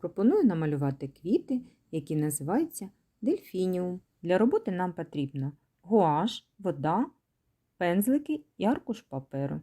Пропоную намалювати квіти, які називаються дельфініум. Для роботи нам потрібно гуаш, вода, пензлики і аркуш паперу.